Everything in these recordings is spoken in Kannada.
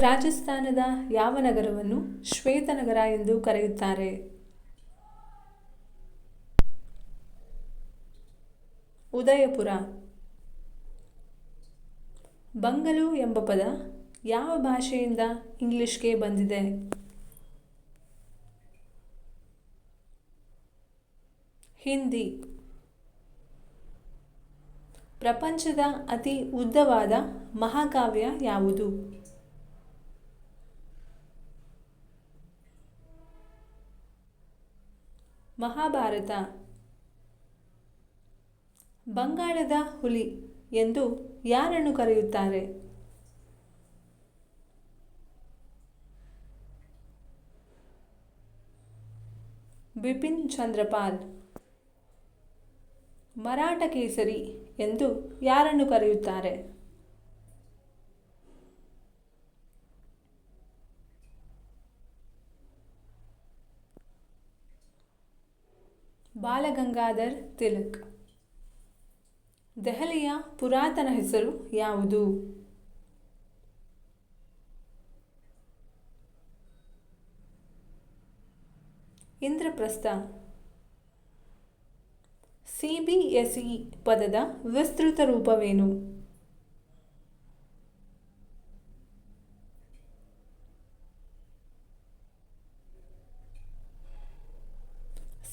ರಾಜಸ್ಥಾನದ ಯಾವ ನಗರವನ್ನು ಶ್ವೇತನಗರ ಎಂದು ಕರೆಯುತ್ತಾರೆ? ಉದಯಪುರ. ಬಂಗಲು ಎಂಬ ಪದ ಯಾವ ಭಾಷೆಯಿಂದ ಇಂಗ್ಲಿಷ್ಗೆ ಬಂದಿದೆ? ಹಿಂದಿ. ಪ್ರಪಂಚದ ಅತಿ ಉದ್ದವಾದ ಮಹಾಕಾವ್ಯ ಯಾವುದು? ಮಹಾಭಾರತ. ಬಂಗಾಳದ ಹುಲಿ ಎಂದು ಯಾರನ್ನು ಕರೆಯುತ್ತಾರೆ? ಬಿಪಿನ್ ಚಂದ್ರಪಾಲ್. ಮರಾಠ ಕೇಸರಿ ಎಂದು ಯಾರನ್ನು ಕರೆಯುತ್ತಾರೆ? ಬಾಲಗಂಗಾಧರ್ ತಿಲಕ್. ದೆಹಲಿಯ ಪುರಾತನ ಹೆಸರು ಯಾವುದು? ಇಂದ್ರಪ್ರಸ್ಥ. ಸಿಬಿಎಸ್ಇ ಪದದ ವಿಸ್ತೃತ ರೂಪವೇನು?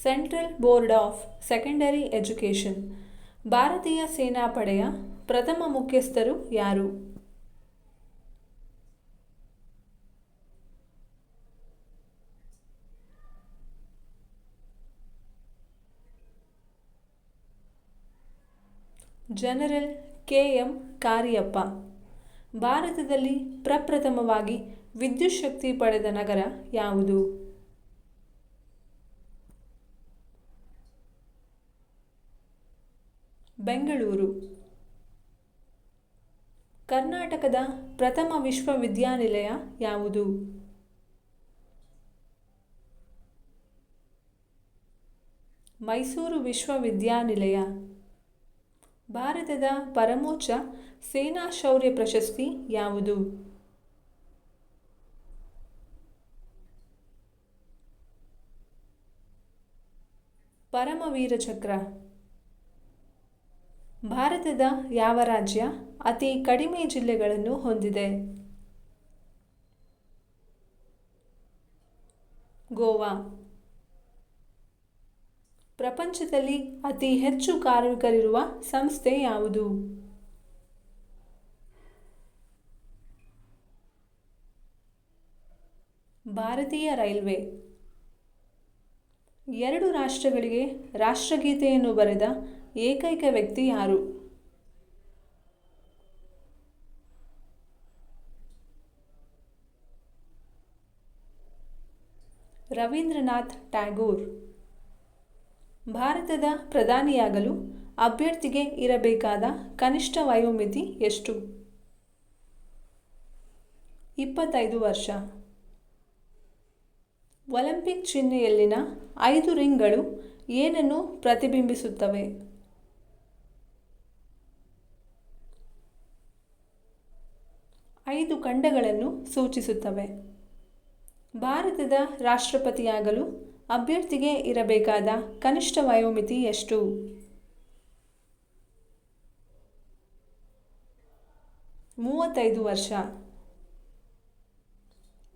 Central board of secondary education. ಭಾರತೀಯ ಸೇನಾಪಡೆಯ ಪ್ರಥಮ ಮುಖ್ಯಸ್ಥರು ಯಾರು? General K M Cariappa. ಭಾರತದಲ್ಲಿ ಪ್ರಪ್ರಥಮವಾಗಿ ವಿದ್ಯುತ್ ಶಕ್ತಿ ಪಡೆದ ನಗರ ಯಾವುದು? ಬೆಂಗಳೂರು. ಕರ್ನಾಟಕದ ಪ್ರಥಮ ವಿಶ್ವವಿದ್ಯಾನಿಲಯ ಯಾವುದು? ಮೈಸೂರು ವಿಶ್ವವಿದ್ಯಾನಿಲಯ. ಭಾರತದ ಪರಮೋಚ್ಚ ಸೇನಾ ಶೌರ್ಯ ಪ್ರಶಸ್ತಿ ಯಾವುದು? ಪರಮವೀರ ಚಕ್ರ. ಭಾರತದ ಯಾವ ರಾಜ್ಯ ಅತಿ ಕಡಿಮೆ ಜಿಲ್ಲೆಗಳನ್ನು ಹೊಂದಿದೆ? ಗೋವಾ. ಪ್ರಪಂಚದಲ್ಲಿ ಅತಿ ಹೆಚ್ಚು ಕಾರ್ಮಿಕರಿರುವ ಸಂಸ್ಥೆ ಯಾವುದು? ಭಾರತೀಯ ರೈಲ್ವೆ. ಎರಡು ರಾಷ್ಟ್ರಗಳಿಗೆ ರಾಷ್ಟ್ರಗೀತೆಯನ್ನು ಬರೆದ ಏಕೈಕ ವ್ಯಕ್ತಿ ಯಾರು? ರವೀಂದ್ರನಾಥ್ ಟ್ಯಾಗೋರ್. ಭಾರತದ ಪ್ರಧಾನಿಯಾಗಲು ಅಭ್ಯರ್ಥಿಗೆ ಇರಬೇಕಾದ ಕನಿಷ್ಠ ವಯೋಮಿತಿ ಎಷ್ಟು? ಇಪ್ಪತ್ತೈದು ವರ್ಷ. ಒಲಿಂಪಿಕ್ ಚಿಹ್ನೆಯಲ್ಲಿನ ಐದು ರಿಂಗ್ಗಳು ಏನನ್ನು ಪ್ರತಿಬಿಂಬಿಸುತ್ತವೆ? ಐದು ಖಂಡಗಳನ್ನು ಸೂಚಿಸುತ್ತವೆ. ಭಾರತದ ರಾಷ್ಟ್ರಪತಿಯಾಗಲು ಅಭ್ಯರ್ಥಿಗೆ ಇರಬೇಕಾದ ಕನಿಷ್ಠ ವಯೋಮಿತಿ ಎಷ್ಟು? ಮೂವತ್ತೈದು ವರ್ಷ.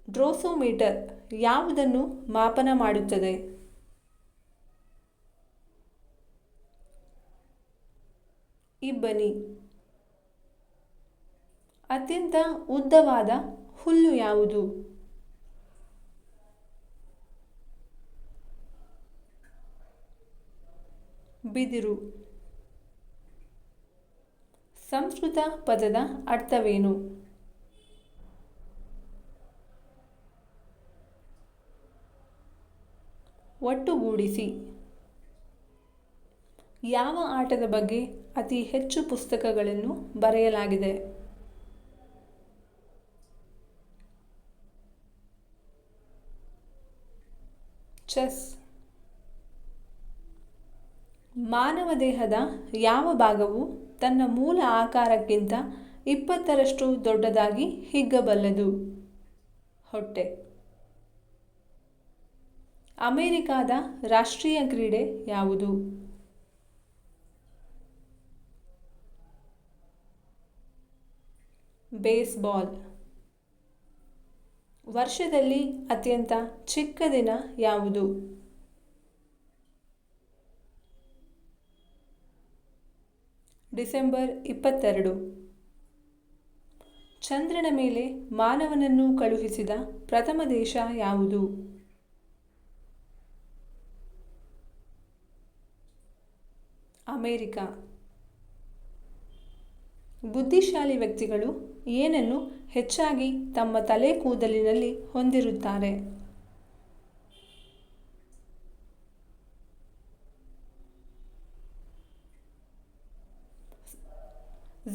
ಡ್ರೋಸೋಮೀಟರ್ ಯಾವುದನ್ನು ಮಾಪನ ಮಾಡುತ್ತದೆ? ಇಬ್ಬನಿ. ಅತ್ಯಂತ ಉದ್ದವಾದ ಹುಲ್ಲು ಯಾವುದು? ಬಿದಿರು. ಸಂಸ್ಕೃತ ಪದದ ಅರ್ಥವೇನು? ಒಟ್ಟುಗೂಡಿಸಿ ಯಾವ ಆಟದ ಬಗ್ಗೆ ಅತಿ ಹೆಚ್ಚು ಪುಸ್ತಕಗಳನ್ನು ಬರೆಯಲಾಗಿದೆ? ಚೆಸ್. ಮಾನವ ದೇಹದ ಯಾವ ಭಾಗವು ತನ್ನ ಮೂಲ ಆಕಾರಕ್ಕಿಂತ ಇಪ್ಪತ್ತರಷ್ಟು ದೊಡ್ಡದಾಗಿ ಹಿಗ್ಗಬಲ್ಲದು? ಹೊಟ್ಟೆ. ಅಮೆರಿಕಾದ ರಾಷ್ಟ್ರೀಯ ಕ್ರೀಡೆ ಯಾವುದು? ಬೇಸ್ಬಾಲ್. ವರ್ಷದಲ್ಲಿ ಅತ್ಯಂತ ಚಿಕ್ಕ ದಿನ ಯಾವುದು? ಡಿಸೆಂಬರ್ ಇಪ್ಪತ್ತೆರಡು. ಚಂದ್ರನ ಮೇಲೆ ಮಾನವನನ್ನು ಕಳುಹಿಸಿದ ಪ್ರಥಮ ದೇಶ ಯಾವುದು? ಅಮೇರಿಕ. ಬುದ್ಧಿಶಾಲಿ ವ್ಯಕ್ತಿಗಳು ಏನನ್ನು ಹೆಚ್ಚಾಗಿ ತಮ್ಮ ತಲೆ ಕೂದಲಿನಲ್ಲಿ ಹೊಂದಿರುತ್ತಾರೆ.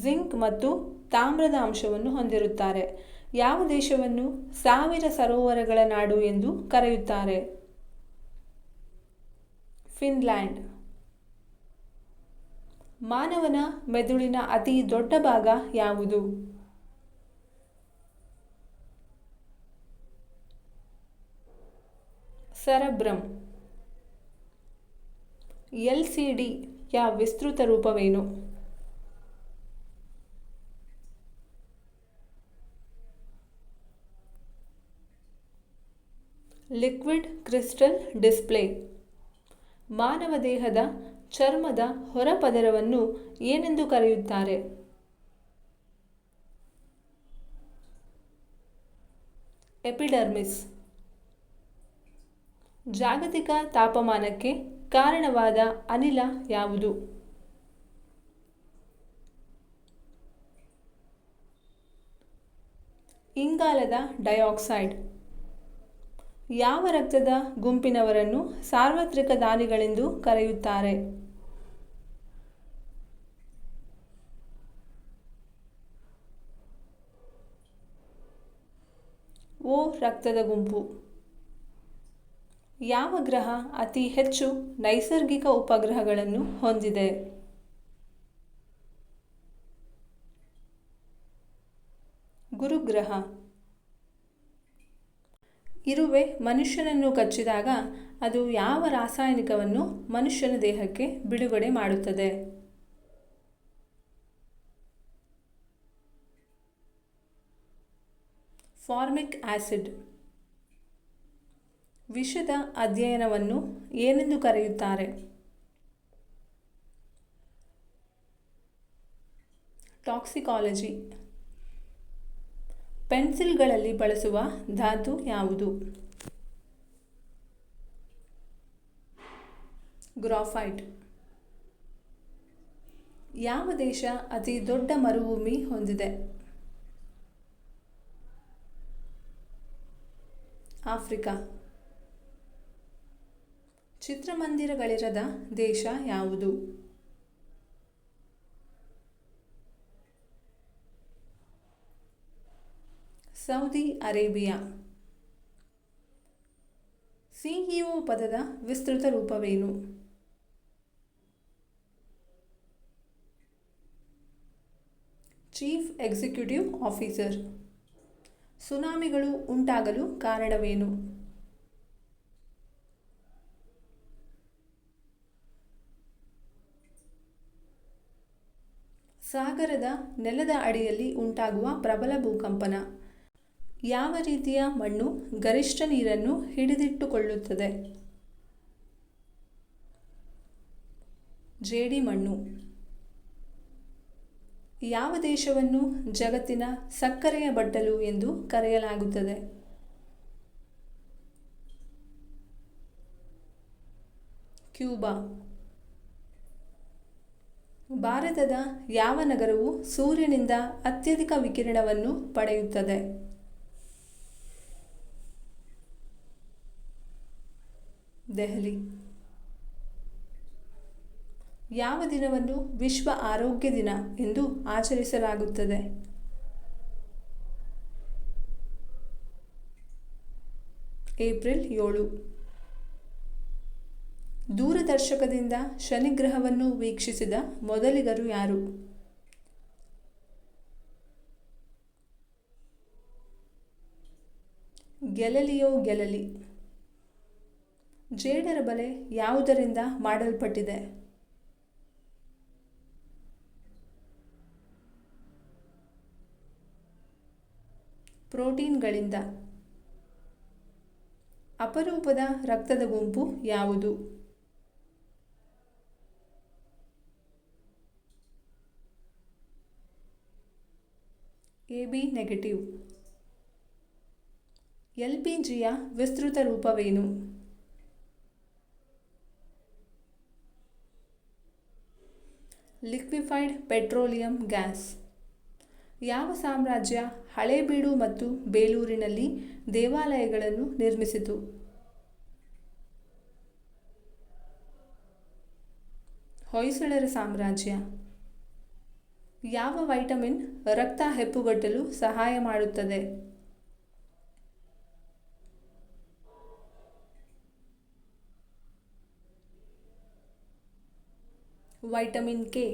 ಜಿಂಕ್ ಮತ್ತು ತಾಮ್ರದ ಅಂಶವನ್ನು ಹೊಂದಿರುತ್ತಾರೆ. ಯಾವ ದೇಶವನ್ನು ಸಾವಿರ ಸರೋವರಗಳ ನಾಡು ಎಂದು ಕರೆಯುತ್ತಾರೆ? ಫಿನ್ಲ್ಯಾಂಡ್. ಮಾನವನ ಮೆದುಳಿನ ಅತಿ ದೊಡ್ಡ ಭಾಗ ಯಾವುದು? ಸೆರೆಬ್ರಮ್ ಎಲ್ ಸಿ ಡಿಯ ವಿಸ್ತೃತ ರೂಪವೇನು? Liquid crystal display. ಮಾನವ ದೇಹದ ಚರ್ಮದ ಹೊರಪದರವನ್ನು ಏನೆಂದು ಕರೆಯುತ್ತಾರೆ? ಎಪಿಡರ್ಮಿಸ್. ಜಾಗತಿಕ ತಾಪಮಾನಕ್ಕೆ ಕಾರಣವಾದ ಅನಿಲ ಯಾವುದು? ಇಂಗಾಲದ ಡೈಆಕ್ಸೈಡ್. ಯಾವ ರಕ್ತದ ಗುಂಪಿನವರನ್ನು ಸಾರ್ವತ್ರಿಕ ದಾನಿಗಳೆಂದು ಕರೆಯುತ್ತಾರೆ? ಓ, ರಕ್ತದ ಗುಂಪು. ಯಾವ ಗ್ರಹ ಅತಿ ಹೆಚ್ಚು ನೈಸರ್ಗಿಕ ಉಪಗ್ರಹಗಳನ್ನು ಹೊಂದಿದೆ. ಗುರುಗ್ರಹ. ಇರುವೆ ಮನುಷ್ಯನನ್ನು ಕಚ್ಚಿದಾಗ ಅದು ಯಾವ ರಾಸಾಯನಿಕವನ್ನು ಮನುಷ್ಯನ ದೇಹಕ್ಕೆ ಬಿಡುಗಡೆ ಮಾಡುತ್ತದೆ? Formic acid. ವಿಷದ ಅಧ್ಯಯನವನ್ನು ಏನೆಂದು ಕರೆಯುತ್ತಾರೆ? ಟಾಕ್ಸಿಕಾಲಜಿ. ಪೆನ್ಸಿಲ್ಗಳಲ್ಲಿ ಬಳಸುವ ಧಾತು ಯಾವುದು? ಗ್ರಾಫೈಟ್. ಯಾವ ದೇಶ ಅತಿ ದೊಡ್ಡ ಮರುಭೂಮಿ ಹೊಂದಿದೆ? ಆಫ್ರಿಕಾ. ಚಿತ್ರಮಂದಿರಗಳಿರದ ದೇಶ ಯಾವುದು? Saudi Arabia. ಸಿಇಒ ಪದದ ವಿಸ್ತೃತ ರೂಪವೇನು? Chief executive officer. ಸುನಾಮಿಗಳು ಉಂಟಾಗಲು ಕಾರಣವೇನು? ಸಾಗರದ ನೆಲದ ಅಡಿಯಲ್ಲಿ ಉಂಟಾಗುವ ಪ್ರಬಲ ಭೂಕಂಪನ. ಯಾವ ರೀತಿಯ ಮಣ್ಣು ಗರಿಷ್ಠ ನೀರನ್ನು ಹಿಡಿದಿಟ್ಟುಕೊಳ್ಳುತ್ತದೆ? ಜೇಡಿಮಣ್ಣು ಯಾವ ದೇಶವನ್ನು ಜಗತ್ತಿನ ಸಕ್ಕರೆಯ ಬಟ್ಟಲು ಎಂದು ಕರೆಯಲಾಗುತ್ತದೆ? ಕ್ಯೂಬಾ. ಭಾರತದ ಯಾವ ನಗರವು ಸೂರ್ಯನಿಂದ ಅತ್ಯಧಿಕ ವಿಕಿರಣವನ್ನು ಪಡೆಯುತ್ತದೆ? ದೆಹಲಿ. ಯಾವ ದಿನವನ್ನು ವಿಶ್ವ ಆರೋಗ್ಯ ದಿನ ಎಂದು ಆಚರಿಸಲಾಗುತ್ತದೆ? ಏಪ್ರಿಲ್ ಏಳು. ದೂರದರ್ಶಕದಿಂದ ಶನಿಗ್ರಹವನ್ನು ವೀಕ್ಷಿಸಿದ ಮೊದಲಿಗರು ಯಾರು? ಗೆಲಲಿಯೋ ಗೆಲಲಿ. ಜೇಡರ ಬಲೆ ಯಾವುದರಿಂದ ಮಾಡಲ್ಪಟ್ಟಿದೆ? ಪ್ರೋಟೀನ್ಗಳಿಂದ. ಅಪರೂಪದ ರಕ್ತದ ಗುಂಪು ಯಾವುದು? A B negative L P ಜಿಯ ವಿಸ್ತೃತ ರೂಪವೇನು? ಲಿಕ್ವಿಫೈಡ್ ಪೆಟ್ರೋಲಿಯಂ ಗ್ಯಾಸ್ ಯಾವ ಸಾಮ್ರಾಜ್ಯ ಹಳೇಬೀಡು ಮತ್ತು ಬೇಲೂರಿನಲ್ಲಿ ದೇವಾಲಯಗಳನ್ನು ನಿರ್ಮಿಸಿತು? ಹೊಯ್ಸಳರ ಸಾಮ್ರಾಜ್ಯ. ಯಾವ ವೈಟಮಿನ್ ರಕ್ತ ಹೆಪ್ಪುಗಟ್ಟಲು ಸಹಾಯ ಮಾಡುತ್ತದೆ? Vitamin K.